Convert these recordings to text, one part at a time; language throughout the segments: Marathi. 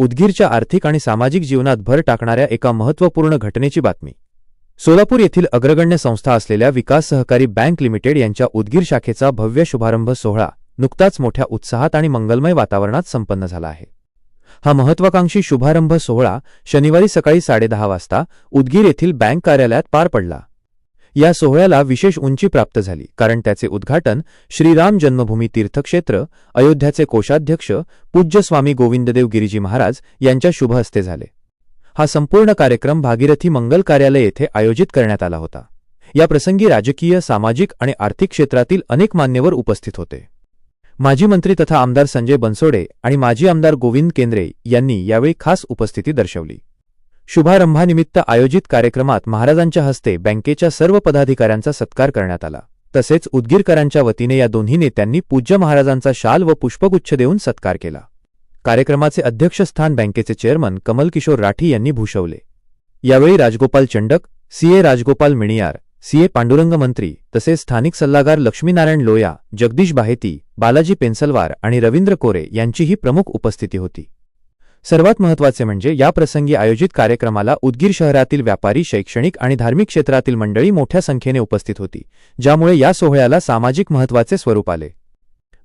उदगीरच्या आर्थिक आणि सामाजिक जीवनात भर टाकणाऱ्या एका महत्त्वपूर्ण घटनेची बातमी. सोलापूर येथील अग्रगण्य संस्था असलेल्या विकास सहकारी बँक लिमिटेड यांच्या उदगीर शाखेचा भव्य शुभारंभ सोहळा नुकताच मोठ्या उत्साहात आणि मंगलमय वातावरणात संपन्न झाला आहे. हा महत्वाकांक्षी शुभारंभ सोहळा शनिवारी सकाळी साडेदहा वाजता उदगीर येथील बँक कार्यालयात पार पडला. या सोहळ्याला विशेष उंची प्राप्त झाली कारण त्याचे उद्घाटन श्रीराम जन्मभूमी तीर्थक्षेत्र अयोध्याचे कोषाध्यक्ष पूज्य स्वामी गोविंददेव गिरीजी महाराज यांच्या शुभ हस्ते झाले. हा संपूर्ण कार्यक्रम भागीरथी मंगल कार्यालय येथे आयोजित करण्यात आला होता. या प्रसंगी राजकीय सामाजिक आणि आर्थिक क्षेत्रातील अनेक मान्यवर उपस्थित होते. माजी मंत्री तथा आमदार संजय बनसोडे आणि माजी आमदार गोविंद केंद्रे यांनी यावेळी खास उपस्थिती दर्शवली. शुभारंभानिमित्त आयोजित कार्यक्रमात महाराजांच्या हस्ते बँकेच्या सर्व पदाधिकाऱ्यांचा सत्कार करण्यात आला. तसेच उदगीरकरांच्या वतीने या दोन्ही नेत्यांनी पूज्य महाराजांचा शाल व पुष्पगुच्छ देऊन सत्कार केला. कार्यक्रमाचे अध्यक्षस्थान बँकेचे चेअरमन कमल किशोर राठी यांनी भूषवले. यावेळी राजगोपाल चंडक सीए राजगोपाल मिणियार सीए पांडुरंग मंत्री तसेच स्थानिक सल्लागार लक्ष्मीनारायण लोया जगदीश बाहेती बालाजी पेन्सलवार आणि रवींद्र कोरे यांचीही प्रमुख उपस्थिती होती. सर्वात महत्त्वाचे म्हणजे या प्रसंगी आयोजित कार्यक्रमाला उदगीर शहरातील व्यापारी शैक्षणिक आणि धार्मिक क्षेत्रातील मंडळी मोठ्या संख्येने उपस्थित होती ज्यामुळे या सोहळ्याला सामाजिक महत्त्वाचे स्वरूप आले.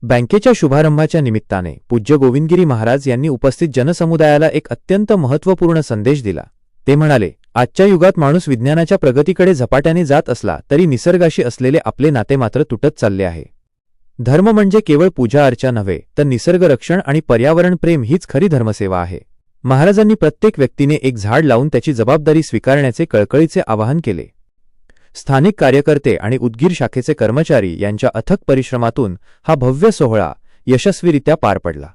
बँकेच्या शुभारंभाच्या निमित्ताने पूज्य गोविंदगिरी महाराज यांनी उपस्थित जनसमुदायाला एक अत्यंत महत्त्वपूर्ण संदेश दिला. ते म्हणाले आजच्या युगात माणूस विज्ञानाच्या प्रगतीकडे झपाट्याने जात असला तरी निसर्गाशी असलेले आपले नाते मात्र तुटत चालले आहे. धर्म म्हणजे केवळ पूजा अर्चा नव्हे तर निसर्ग रक्षण आणि पर्यावरण प्रेम हीच खरी धर्मसेवा आहे. महाराजांनी प्रत्येक व्यक्तीने एक झाड लावून त्याची जबाबदारी स्वीकारण्याचे कळकळीचे आवाहन केले. स्थानिक कार्यकर्ते आणि उदगीर शाखेचे कर्मचारी यांच्या अथक परिश्रमातून हा भव्य सोहळा यशस्वीरित्या पार पडला.